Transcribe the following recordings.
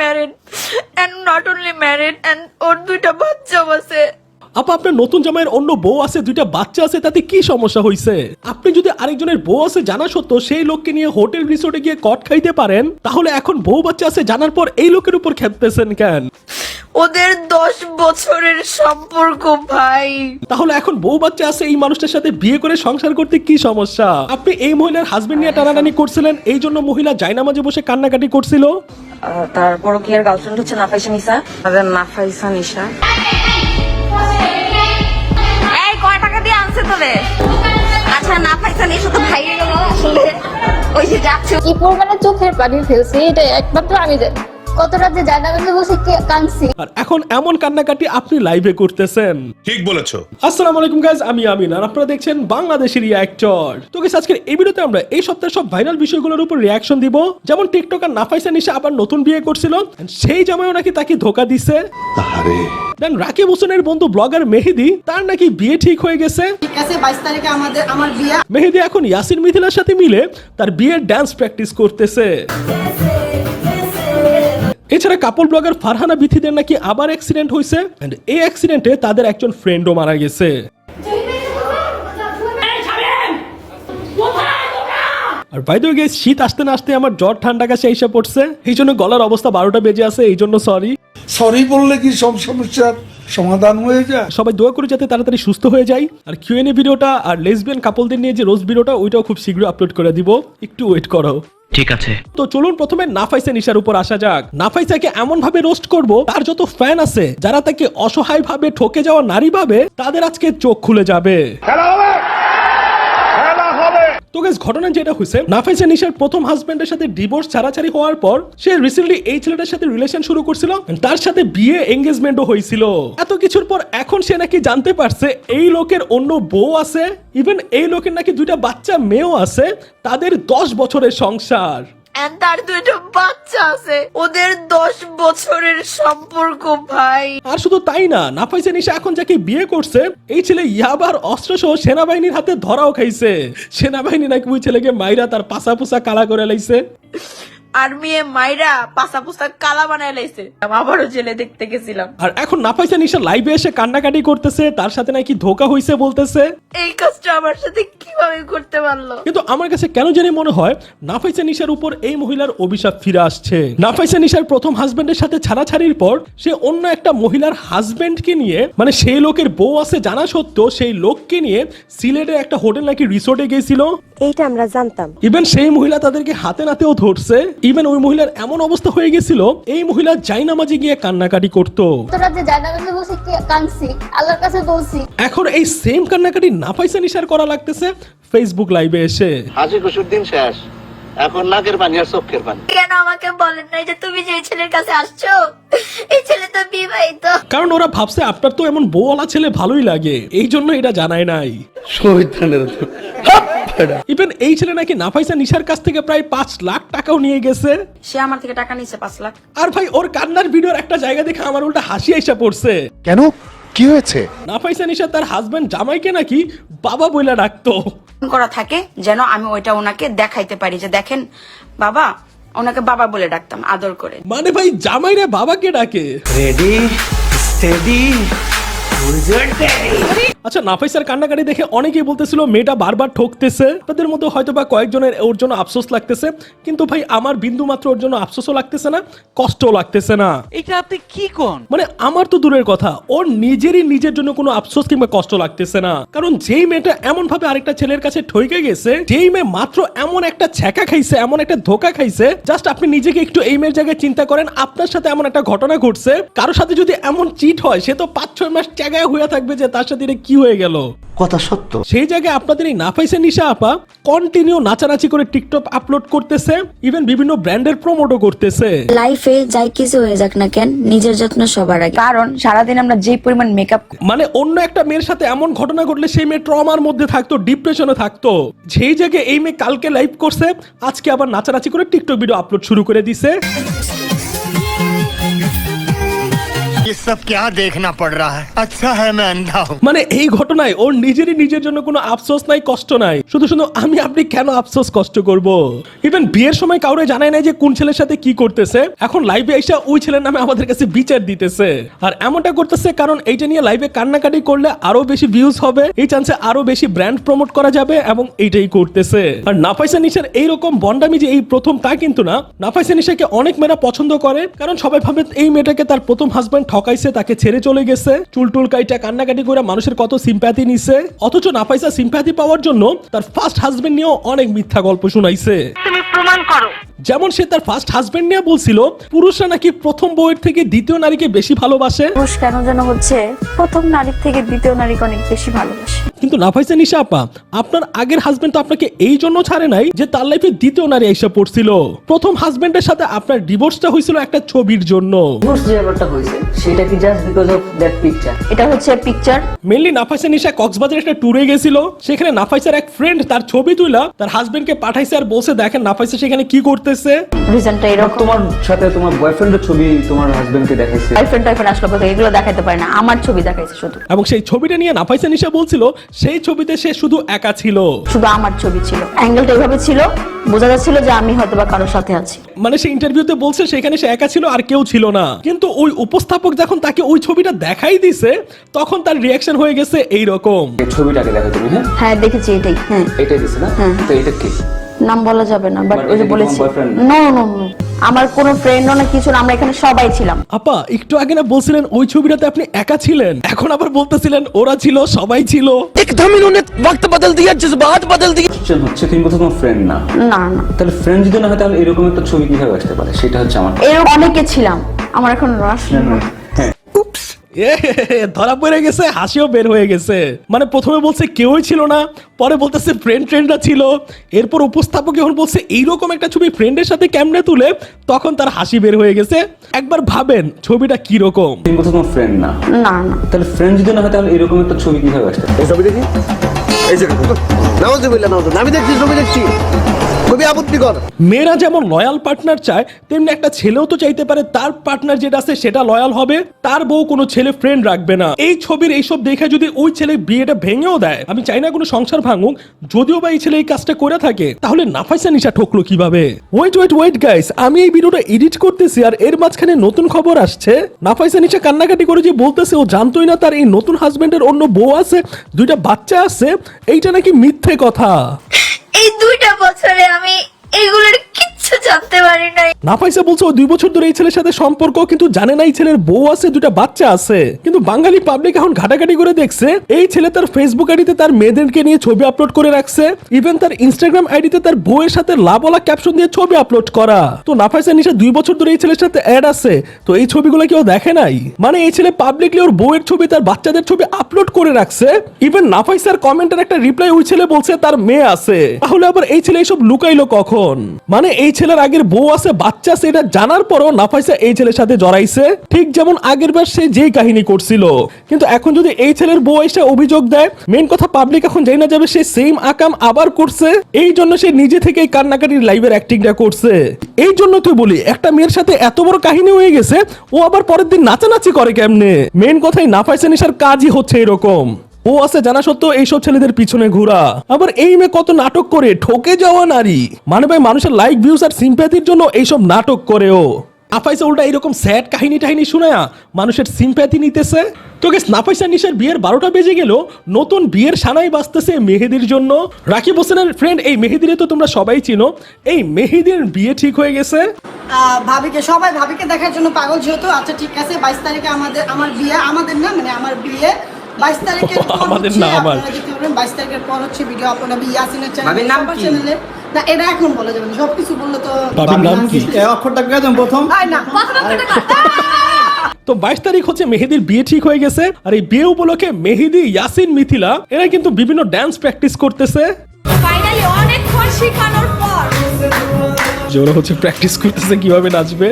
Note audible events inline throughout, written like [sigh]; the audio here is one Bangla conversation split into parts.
Married and not only married and ওর দুইটা বাচ্চাও আছে। আপা আপনার নতুন জামাইয়ের অন্য বউ আছে দুইটা বাচ্চা আছে তাতে কি সমস্যা হয়েছে আপনি যদি আরেকজনের বউ আছে জানা সত্ত্বেও সেই লোককে নিয়ে হোটেল রিসোর্টে গিয়ে কট খাইতে পারেন তাহলে এখন বউ বাচ্চা আছে জানার পর এই লোকের উপর খেপতেছেন কেন? ওদের দশ বছরের সম্পর্ক ভাই। তাহলে এখন বউ বাচ্চা আছে এই মানুষটার সাথে বিয়ে করে সংসার করতে কি সমস্যা? আপনি এই মহিলার হাজবেন্ড নিয়ে টানাটানি করছিলেন এই জন্য মহিলা জায়নামাজে বসে কান্নাকাটি করছিল? কি আর গার্লফ্রেন্ড হচ্ছে নাফাইসা নিশা তাদের নাফাইসা নিশা এই, কয় টাকা দিয়ে আনছে তোরে? আচ্ছা নাফাইসা নিশা তো ভাই গেল আসলে ওই যে যাচ্ছে। কি পরিমাণে চোখের পানি ফেলছি, এটা একমাত্র আমি জানি। কতটা যে জানা গেছে বসে কে- কাঁদছি? আর এখন এমন কান্নাকাটি আপনি লাইভে করতেছেন। ঠিক বলেছ। আসসালামু আলাইকুম গাইজ আমি আমিন আর আপনারা দেখছেন বাংলাদেশের রিয়াক্টর তো guys, আজকের এই ভিডিওতে আমরা এই সপ্তাহের সব ভাইরাল বিষয়গুলোর উপর রিয়াকশন দিব। যেমন টিকটকার নাফাইসা নিশা আবার নতুন বিয়ে করছিল সেই জামাইও নাকি তাকে ধোকা দিছে। দেন রাকিব হোসেনের বন্ধু ব্লগার মেহেদি তার নাকি বিয়ে ঠিক হয়ে গেছে। ঠিক আছে বাইশ তারিখে আমাদের আমার বিয়ে। মেহেদি এখন ইয়াসিন মিথিলার সাথে মিলে তার বিয়ের ডান্স প্র্যাকটিস করতেছে। এছাড়া কাপল ব্লগার ফারহানা বিথিদের নাকি আবার অ্যাক্সিডেন্ট হয়েছে এই অ্যাক্সিডেন্টে তাদের একজন ফ্রেন্ডও মারা গেছে। আর বাইদ গেস শীত আসতে না আসতে আমার জ্বর ঠান্ডা কাছে এসে পড়ছে। এই জন্য গলার অবস্থা বারোটা বেজে আছে এই জন্য সরি সরি বললে কি সব সমস্যার সমাধান হয়ে যায়? সবাই দোয়া করে যাতে তাড়াতাড়ি সুস্থ হয়ে যায় আর কিউএনএ ভিডিওটা আর লেসবিয়ান কাপলদের নিয়ে যে রোজ ভিডিওটা ওইটাও খুব শীঘ্রই আপলোড করে দিব। একটু ওয়েট করো। ঠিক আছে। তো চলুন প্রথমে নাফাইসা নিশার উপর আসা যাক। নাফাইসাকে এমন ভাবে রোস্ট করব তার যত ফ্যান আছে যারা তাকে অসহায় ভাবে ঠকে যাওয়া নারী ভাবে তাদের আজকে চোখ খুলে যাবে। তো গাইস ঘটনা যেটা হয়েছে নাফাইসা নিশার প্রথম হাজবেন্ডের সাথে ডিভোর্স ছাড়াছাড়ি হওয়ার পর, সে রিসেন্টলি এই ছেলেটার সাথে রিলেশন শুরু করছিল তার সাথে বিয়ে এঙ্গেজমেন্টও হয়েছিল। এত কিছুর পর এখন সে নাকি জানতে পারছে, এই লোকের অন্য বউ আছে ইভেন এই লোকের নাকি দুইটা বাচ্চা মেয়েও আছে, তাদের দশ বছরের সংসার। তার দুইটা বাচ্চা আছে। ওদের দশ বছরের সম্পর্ক, ভাই। আর শুধু তাই না, নাফাইসে নিশা এখন যাকে বিয়ে করছে, এই ছেলে ইয়াবার অস্ত্র সহ সেনাবাহিনীর হাতে ধরাও খাইছে। সেনাবাহিনী নাকি ওই ছেলেকে মাইরা তার পাশা পোসা কালা করে লাইছে? আর মেয়ে মাইরা পাসা পুসা কালা বানায় লাইছে। আবারও জেলে দেখতে গেছিলাম। আর এখন নাফাইসা নিশা লাইভে এসে কান্নাকাটি করতেছে তার সাথে নাকি ধোকা হইছে বলতেছে। এই কাজটা আমার সাথে কীভাবে করতে পারল? কিন্তু আমার কাছে কেন জানি মনে হয় নাফাইসা নিশার উপর এই মহিলার অভিশাপ ফিরে আসছে। নাফাইসা নিশার প্রথম হাজবেন্ডের সাথে ছাড়াছাড়ির পর সে অন্য একটা মহিলার হাজবেন্ডকে নিয়ে মানে সেই লোকের বউ আছে জানা সত্ত্বেও সেই লোককে নিয়ে সিলেটের একটা হোটেল নাকি রিসোর্টে গেছিল এইটা আমরা জানতাম। ইভেন সেই মহিলা তাদেরকে হাতে নাতেও ধরছে। ইভেন ওই মহিলার এমন অবস্থা হয়ে গেছিল এই মহিলা জাইনামাজে গিয়ে কান্নাকাটি করতো। কতটা যে জানা গেছে বসে কে- কাঁদছি? আল্লাহর কাছে বলছি। এখন এই সেম কান্নাকাটি না পয়সা নিশার করা লাগতেছে ফেসবুক লাইভে এসে। হাজি শেষ। এখন নাকের পানি আর চোখের পানি কেন আমাকে বলেন নাই যে তুমি যে এই ছেলের কাছে আসছো? এই ছেলে তো বিবাহিত। কারণ ওরা ভাবছে আপনার তো এমন বউওয়ালা ছেলে ভালোই লাগে এই জন্য এটা জানায় নাই। ইভেন এই ছেলে নাকি নাফাইসা নিশার কাছ থেকে প্রায় পাঁচ লাখ টাকাও নিয়ে গেছে। সে আমার থেকে টাকা নিচ্ছে পাঁচ লাখ। আর ভাই ওর কান্নার ভিডিওর একটা জায়গা দেখে আমার উল্টা হাসি আইসা পড়ছে। কেন? কি হয়েছে? নাফাইসা নিশা তার হাজবেন্ড জামাইকে নাকি বাবা বইলা ডাকতো। করা থাকে যেন আমি ওইটা ওনাকে দেখাইতে পারি যে দেখেন বাবা ওনাকে বাবা বলে ডাকতাম আদর করে। মানে ভাই জামাইরে বাবাকে ডাকে। রেডি স্টেডি আচ্ছা নাফাইসার কান্নাকাটি দেখে অনেকেই বলতেছিল মেয়েটা বারবার ঠকতেছে। তাদের মধ্যে হয়তো বা কয়েকজনের ওর জন্য আফসোস লাগতেছে কিন্তু ভাই আমার বিন্দু মাত্র ওর জন্য আফসোসও লাগতেছে না কষ্টও লাগতেছে না। এটা আপনি কি কোন? মানে আমার তো দূরের কথা ওর নিজেরই নিজের জন্য কোনো আফসোস কিংবা কষ্ট লাগতেছে না। কারণ যেই মেয়েটা এমন ভাবে আরেকটা ছেলের কাছে ঠইকে গেছে যেই মেয়ে মাত্র এমন একটা ছ্যাঁকা খাইছে এমন একটা ধোকা খাইছে জাস্ট আপনি নিজেকে একটু এই মেয়ের জায়গায় চিন্তা করেন আপনার সাথে এমন একটা ঘটনা ঘটছে কারোর সাথে যদি এমন চিট হয় সে তো পাঁচ ছয় মাস জায়গায় হয়ে থাকবে যে তার সাথে এটা কি হয়ে গেল? কথা সত্য। সেই জায়গায় আপনাদের এই নাফাইসে নিশা আপা কন্টিনিউ নাচানাচি করে টিকটক আপলোড করতেছে ইভেন বিভিন্ন ব্র্যান্ডের প্রমোটও করতেছে। লাইফে যাই কিছু হয়ে যাক না কেন নিজের যত্ন সবার আগে। কারণ সারাদিন আমরা যে পরিমাণ মেকআপ মানে অন্য একটা মেয়ের সাথে এমন ঘটনা ঘটলে সেই মেয়ে ট্রমার মধ্যে থাকতো ডিপ্রেশনে থাকতো। যেই জায়গায় এই মেয়ে কালকে লাইভ করছে আজকে আবার নাচানাচি করে টিকটক ভিডিও আপলোড শুরু করে দিছে। কি ये सब क्या देखना पड़ रहा है अच्छा है मैं अंधा हूँ মানে এই ঘটনায় ওর নিজেরই নিজের জন্য কোনো আফসোস নাই কষ্ট নাই শুধু শুধু আমি আপনি কেন আফসোস কষ্ট করব ইভেন বিয়ের সময় কাউরে জানায় নাই যে কোন ছেলের সাথে কি করতেছে এখন লাইভে এসে ওই ছেলের নামে আমাদের কাছে বিচার দিতেছে আর এমনটা করতেছে কারণ এইটা নিয়ে লাইভে কান্নাকাটি করলে আরো বেশি ভিউজ হবে এই চান্সে আরো বেশি ব্র্যান্ড প্রমোট করা যাবে এবং এইটাই করতেছে আর নাফাইসা নিশার এইরকম বন্ডামি যে এই প্রথম তা কিন্তু না নাফাইসা নিশাকে অনেক মেয়েরা পছন্দ করে কারণ সবাই ভাবে এই মেয়েটাকে তার প্রথম হাজবেন্ড ঠকাইছে, তাকে ছেড়ে চলে গেছে। চুলটুল কাইটা কান্নাকাটি করে মানুষের কত সিম্প্যাথি নিছে। অথচ নাফাইসা সিম্প্যাথি পাওয়ার জন্য তার ফার্স্ট হাজবেন্ড নিয়েও অনেক মিথ্যা গল্প শুনাইছে। প্রমাণ করো। যেমন সে তার ফার্স্ট হাজবেন্ড নিয়ে বলছিল পুরুষরা নাকি প্রথম বউয়ের থেকে দ্বিতীয় নারীকে বেশি ভালোবাসে। পুরুষ কেন যেন হচ্ছে প্রথম নারীর থেকে দ্বিতীয় নারীকে অনেক বেশি ভালোবাসে? কিন্তু নাফাইসা নিশা আপা আপনার আগের হাজবেন্ড তো আপনাকে এই জন্য ছাড়ে নাই যে তার লাইফে দ্বিতীয় নারী এসে পড়ছিল। প্রথম হাজবেন্ডের সাথে আপনার ডিভোর্সটা হয়েছিল একটা ছবির জন্য। ডিভোর্স যে ব্যাপারটা হয়েছে সেটা কি just because of that picture এটা হচ্ছে পিকচার মেনলি নাফাইসা নিশা কক্সবাজার একটা ট্যুরে গেছিল সেখানে নাফাইসার এক ফ্রেন্ড তার ছবি তুইলা তার হাজবেন্ডকে পাঠাইছে আর বলছে দেখেন নাফাইসা সেখানে কি করতেছে? রিজনটা এরকম। তোমার সাথে তোমার বয়ফ্রেন্ডের ছবি তোমার হাজবেন্ডকে দেখাইছে। টাইফ্রেন্ড আসলো এগুলো দেখাতে পারে না আমার ছবি দেখাইছে শুধু। এবং সেই ছবিটা নিয়ে নাফাইসা নিশা বলছিল সেই ছবিতে সে শুধু একা ছিল। শুধু আমার ছবি ছিল। অ্যাঙ্গেলটা এইভাবে ছিল বোঝা যাচ্ছিল যে আমি হয়তো বা কারোর সাথে আছি। মানে সে ইন্টারভিউতে বলছে সেখানে সে একা ছিল আর কেউ ছিল না। কিন্তু ওই উপস্থাপক যখন তাকে ওই ছবিটা দেখাই দিছে তখন তার রিয়াকশন হয়ে গেছে এই রকম ছবিটাকে দেখো তুমি হ্যাঁ? হ্যাঁ দেখেছি এটাই হ্যাঁ। এটাই দিছে না? হ্যাঁ। তো এটা কি? নাম বলা যাবে না বাট ওই যে বলেছি। নো নো নো আমার কোনো ফ্রেন্ডও না কিছু না আমরা এখানে সবাই ছিলাম। আপা একটু আগে না বলছিলেন ওই ছবিটাতে আপনি একা ছিলেন। এখন আবার বলতেছিলেন ওরা ছিল সবাই ছিল। একদম ইনোনে ওয়াক্ত বদল দিয়া জজবাত বদল দিয়া কোশ্চেন হচ্ছে তুমি বলছো তোমার ফ্রেন্ড না। না না। তাহলে ফ্রেন্ড যদি না হয় তাহলে এরকম একটা ছবি কীভাবে আসতে পারে? সেটা হচ্ছে আমার এরকম অনেকে ছিলাম। আমার এখন রাশ হ্যাঁ এ, ধরা পড়ে গেছে হাসিও বের হয়ে গেছে। মানে প্রথমে বলছে কেউই ছিল না পরে বলতেছে ফ্রেন্ড ফ্রেন্ডরা ছিল। এরপর উপস্থাপক যখন বলছে এইরকম একটা ছবি ফ্রেন্ডের সাথে ক্যামেরা তুলে? তখন তার হাসি বের হয়ে গেছে। একবার ভাবেন ছবিটা কি রকম তুমি বলছো তোমার ফ্রেন্ড না? না না। তাহলে ফ্রেন্ড যদি না হয় তাহলে এরকম একটা ছবি কীভাবে আসতে পারে? এই ছবি দেখি? এই যে নাউজুবিল্লাহ নাউজুবিল্লাহ আমি দেখছি ছবি দেখছি। খুবই আপত্তিকর। মেয়েরা যেমন লয়াল পার্টনার চায়, তেমনি একটা ছেলেও তো চাইতে পারে তার পার্টনার যেটা আছে সেটা লয়াল হবে, তার বউ কোনো ছেলে ফ্রেন্ড রাখবে না। এই ছবির এইসব দেখে যদি ওই ছেলে বিয়েটা ভেঙেও দেয়, আমি চাই না কোনো সংসার ভাঙুক, যদিও বা এই ছেলে এই কাজটা করে থাকে, তাহলে নাফাইসা নিশা ঠকলো কীভাবে? ওয়েট ওয়েট ওয়েট গাইস আমি এই ভিডিওটা এডিট করতেছি আর এর মাঝখানে নতুন খবর আসছে। নাফাইসা নিশা কান্নাকাটি করে যে বলতেছে, ও জানতোই না তার এই নতুন হাজবেন্ডের অন্য বউ আছে, দুইটা বাচ্চা আছে, এইটা নাকি মিথ্যে কথা। এই দুইটা বছরে আমি এগুলোর কিচ্ছু জানতে পারি নাই। নাফাইসা বলছে ও দুই বছর ধরে এই ছেলের সাথে সম্পর্ক, কিন্তু জানে না এই ছেলের বউ আছে দুটা বাচ্চা আছে। কিন্তু বাঙালি পাবলিক এখন ঘাটাঘাটি করে দেখছে, এই ছেলে তার ফেসবুক আইডিতে তার মেয়েদেরকে নিয়ে ছবি আপলোড করে রাখছে ইভেন তার ইনস্টাগ্রাম আইডিতে তার বউয়ের সাথে লাভওয়ালা ক্যাপশন দিয়ে ছবি আপলোড করা। তো নিশা দুই বছর ধরে এই ছেলের সাথে অ্যাড আছে, তো এই ছবিগুলো কেউ দেখে নাই? মানে এই ছেলে পাবলিকলি ওর বউয়ের ছবি, তার বাচ্চাদের ছবি আপলোড করে রাখছে ইভেন নাফাইসার কমেন্টের একটা রিপ্লাই ওই ছেলে বলছে তার মেয়ে আছে। তাহলে আবার এই ছেলে এইসব লুকাইলো কখন? মানে এই ছেলের আগের বউ আছে, বাচ্চা আছে, এটা জানার পরও নাফাইসা এই ছেলের সাথে জড়াইছে। ঠিক যেমন আগের বার সে যেই কাহিনী করছিল। কিন্তু এখন যদি এই ছেলের বউ এসে অভিযোগ দেয় মেন কথা পাবলিক এখন যাই না যাবে সে সেম আকাম আবার করছে। এই জন্য সে নিজে থেকে এই কান্নাকাটির লাইভের অ্যাক্টিংটা করছে। এই জন্য তুই বলি, একটা মেয়ের সাথে এত বড় কাহিনী হয়ে গেছে, ও আবার পরের দিন নাচানাচি করে কেমনে? মেন কথাই নাফাইসা নিশার কাজই হচ্ছে এরকম। ও আছে জানা সত্ত্বেও এইসব ছেলেদের পিছনে ঘোরা। আবার এই মেয়ে কত নাটক করে, ঠকে যাওয়া নারী। মানে ভাই, মানুষের লাইক ভিউজ আর সিম্প্যাথির জন্য এইসব নাটক করে ও আফাইসা উল্টা এরকম স্যাড কাহিনী টাহিনী শোনায়া মানুষের সিম্প্যাথি নিতেছে? তো গেস নাফাইসা নিশার বিয়ের বারোটা বেজে গেল, নতুন বিয়ের সানাই বাজতেছে মেহেদির জন্য। রাকিব হোসেনের ফ্রেন্ড এই মেহেদিরে তো তোমরা সবাই চিনো। এই মেহেদির বিয়ে ঠিক হয়ে গেছে? ভাবিকে, সবাই ভাবিকে দেখার জন্য পাগল যেহেতু আচ্ছা ঠিক আছে, বাইশ তারিখে আমাদের আমার বিয়ে, আমাদের না মানে আমার বিয়ে। বাইশ তারিখের [laughs] আমাদের না, আমার। বাইশ তারিখের পর হচ্ছে ভিডিও আপলোড হবে ইয়াসিনের চ্যানেলে কি? চ্যানেলে না এটা এখন বলা যাবে না সবকিছু বললে তো বাবির নাম কি? অক্ষরটা কেন প্রথম? আয় না [laughs] তো বাইশ তারিখ হচ্ছে মেহেদির বিয়ে ঠিক হয়ে গেছে আর এই বিয়ে উপলক্ষে মেহেদি ইয়াসিন মিথিলা এরা কিন্তু বিভিন্ন ডান্স প্র্যাকটিস করতেছে। ফাইনালি অনেকক্ষণ শিখানোর পর। যে ওরা হচ্ছে প্র্যাকটিস করতেছে কীভাবে নাচবে।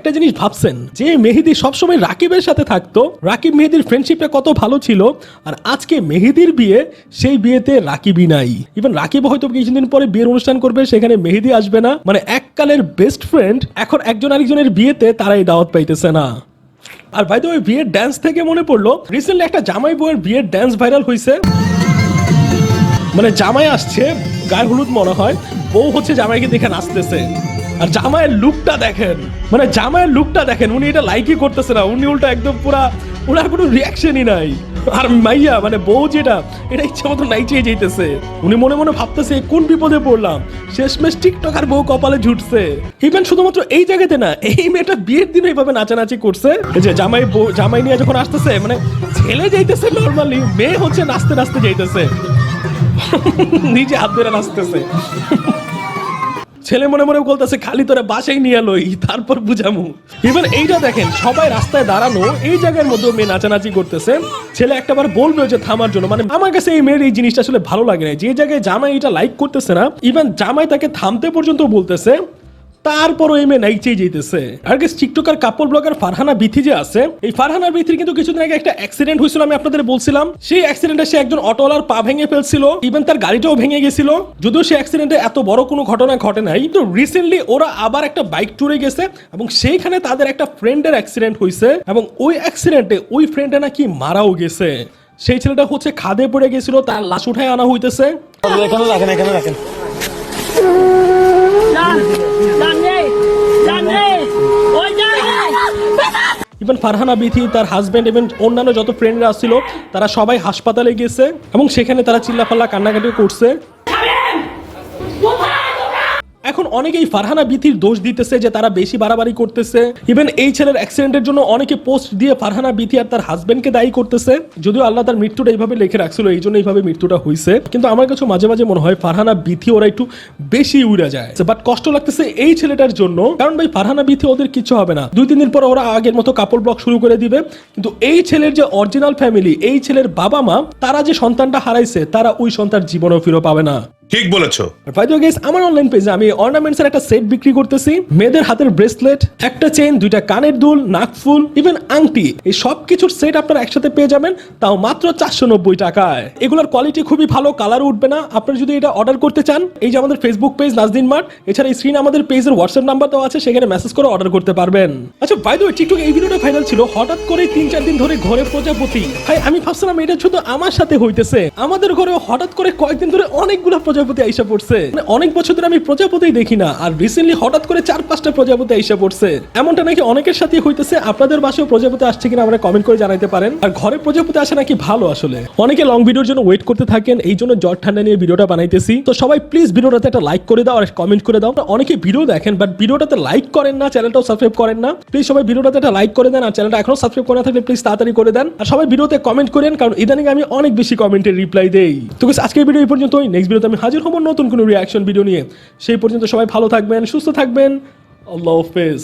একটা জিনিস ভাবছেন, যে মেহেদি সবসময় রাকিবের সাথে থাকতো, রাকিব মেহেদির ফ্রেন্ডশিপটা কত ভালো ছিল, আর আজকে মেহেদির বিয়ে, সেই বিয়েতে রাকিবই নাই। ইভেন রাকিব হয়তো কিছুদিন পরে বিয়ের অনুষ্ঠান করবে, সেখানে মেহেদি আসবে না। মানে এককালের বেস্ট ফ্রেন্ড এখন একজন আরেকজনের বিয়েতে তারাই দাওয়াত পাইতেছে না। আর ভাই ওই বিয়ের ড্যান্স থেকে মনে পড়ল রিসেন্টলি একটা জামাই বউয়ের বিয়ের ড্যান্স ভাইরাল হয়েছে মানে জামাই আসছে, গায়ে হলুদ মনে হয়, বউ হচ্ছে জামাইকে দেখে নাচতেছে। আর জামাইয়ের লুকটা দেখেন। মানে জামাইয়ের লুকটা দেখেন, উনি এটা লাইকই করতেছে না। উনি উল্টা একদম পুরা ওনার কোনো রিয়াকশনই নাই। আর মাইয়া মানে বউ যেটা, এটা ইচ্ছা মতো নাইচেই যেতেছে উনি মনে মনে ভাবতেছে কোন বিপদে পড়লাম? শেষমেশ টিকটক আর বউ কপালে ঝুটছে। ইভেন শুধুমাত্র এই জায়গাতে না, এই মেয়েটা বিয়ের দিন এইভাবে নাচানাচি করছে। যে জামাই বউ, জামাই নিয়ে যখন আসতেছে মানে ছেলে যাইতেছে নর্মালি মেয়ে হচ্ছে নাচতে নাচতে যাইতেছে। নিজে হাত ধরে নাচতেছে। ছেলে মনে মনে বলতেছে, খালি তোরা বাসাই নিয়ে লই, তারপর বুঝামু। এবার এইটা দেখেন, সবাই রাস্তায় দাঁড়ানো, এই জায়গার মধ্যে মেয়ে নাচানাচি করতেছে। ছেলে একটাবার বলবে যে, থামার জন্য। মানে আমার কাছে এই মেয়ের এই জিনিসটা আসলে ভালো লাগে না যে জায়গায় জামাই এটা লাইক করতেছে না ইভেন জামাই তাকে থামতে পর্যন্ত বলতেছে তারপরও এই মেয়ে নাইচেই যেতেছে আর গেস টিকটকার কাপড় ব্লগার ফারহানা বিথি যে আছে, এই ফারহানা বিথির কিন্তু কিছুদিন আগে একটা অ্যাক্সিডেন্ট হয়েছিল, আমি আপনাদের বলছিলাম। সেই অ্যাক্সিডেন্টে সে একজন অটোওয়ালার পা ভেঙে ফেলছিল ইভেন তার গাড়িটাও ভেঙে গেছিল। যদিও সেই অ্যাক্সিডেন্টে এত বড় কোনো ঘটনা ঘটে নাই তো রিসেন্টলি ওরা আবার একটা বাইক ট্যুরে গেছে এবং সেইখানে তাদের একটা ফ্রেন্ডের অ্যাক্সিডেন্ট হয়েছে এবং ওই অ্যাক্সিডেন্টে ওই ফ্রেন্ডটা নাকি মারাও গেছে। সেই ছেলেটা হচ্ছে খাদে পড়ে গেছিল, তার লাশ উঠায় আনা হইতেছে। এখানে রাখেন এখানে রাখেন। ইভেন ফারহানা বিথি তার হাজব্যান্ড এবং অন্যান্য যত ফ্রেন্ডরা আসছিল তারা সবাই হাসপাতালে গেছে এবং সেখানে তারা চিল্লাফাল্লা কান্নাকাটি করছে। এখন অনেকেই ফারহানা বিথির দোষ দিতেছে যে তারা বেশি বাড়াবাড়ি করতেছে। ইভেন এই ছেলের অ্যাক্সিডেন্টের জন্য অনেকে পোস্ট দিয়ে ফারহানা বিথি আর তার হাজবেন্ডকে দায়ী করতেছে। যদিও আল্লাহ তার মৃত্যুটা এইভাবে লিখে রাখছিল, এই জন্য এইভাবে মৃত্যুটা হয়েছে কিন্তু আমার কাছে মাঝে মাঝে মনে হয় ফারহানা বিথি ওরা একটু বেশি উড়া যায়। বাট কষ্ট লাগতেছে এই ছেলেটার জন্য। কারণ ভাই, ফারহানা বিথি ওদের কিছু হবে না। দুই, তিন দিন পর ওরা আগের মতো কাপড় ব্লক শুরু করে দিবে। কিন্তু এই ছেলের যে অরিজিনাল ফ্যামিলি এই ছেলের বাবা মা তারা যে সন্তানটা হারাইছে, তারা ওই সন্তান জীবনও ফিরে পাবে না। ঠিক বলেছ। ফাইদো গেস আমার অনলাইন পেজে আমি অর্নামেন্টস এর একটা সেট বিক্রি করতেছি। মেয়েদের হাতের ব্রেসলেট একটা চেইন দুইটা কানের দুল নাকফুল ইভেন আংটি। এই সব কিছুর সেট আপনারা একসাথে পেয়ে যাবেন, তাও মাত্র চারশো নব্বই টাকায়। এগুলোর কোয়ালিটি খুবই ভালো কালার উঠবে না। আপনারা যদি এটা অর্ডার করতে চান, এই যে আমাদের ফেসবুক পেজ নাজদিন মার্ট এছাড়া স্ক্রিন আমাদের পেজের হোয়াটসঅ্যাপ নাম্বার দেওয়া আছে, সেখানে মেসেজ করে অর্ডার করতে পারবেন। আচ্ছা বাই দ্য ওয়ে টিকটক এই ভিডিওটা ভাইরাল ছিল, হঠাৎ করে তিন চার দিন ধরে ঘরে প্রজাপতি। ভাই, আমি ভাবছিলাম এটা শুধু আমার সাথে হইতেছে। আমাদের ঘরে হঠাৎ করে কয়েকদিন ধরে অনেকগুলো প্রজাপতি আইসা পড়ছে। মানে অনেক বছর ধরে আমি প্রজাপতি দেখি না, আর রিসেন্টলি হঠাৎ করে চার, পাঁচটা প্রজাপতি আইসা পড়ছে। এমনটা নাকি অনেকের সাথে হইতেছে, আপনাদের বাসায় প্রজাপতি আসছে কিনা আমরা কমেন্ট করে জানাইতে পারেন। আর ঘরে প্রজাপতি আসে নাকি ভালো আসলে। অনেকে লং ভিডিওর জন্য ওয়েট করতে থাকেন, এই জন্য জ্বর ঠান্ডা নিয়ে ভিডিওটা বানাইতেছি। তো সবাই প্লিজ ভিডিওটাতে একটা লাইক করে দাও আর কমেন্ট করে দাও। অনেকে ভিডিও দেখেন বাট ভিডিওটাতে লাইক করেন না চ্যানেলটাও সাবস্ক্রাইব করেন না। প্লিজ সবাই ভিডিওটাতে একটা লাইক করে দেন আর চ্যানেলটা এখনও সাবস্ক্রাইব করে না থাকলে প্লিজ তাড়াতাড়ি করে দেন। আর সবাই ভিডিওতে কমেন্ট করেন, কারণ ইদানিং আমি অনেক বেশি কমেন্টের রিপ্লাই দেই। তো আজকের ভিডিও এই পর্যন্তই। নেক্সট ভিডিওতে আমি হাজির হব নতুন কোনো রিয়াকশন ভিডিও নিয়ে। সেই পর্যন্ত সবাই ভালো থাকবেন, সুস্থ থাকবেন। আল্লাহ হাফেজ।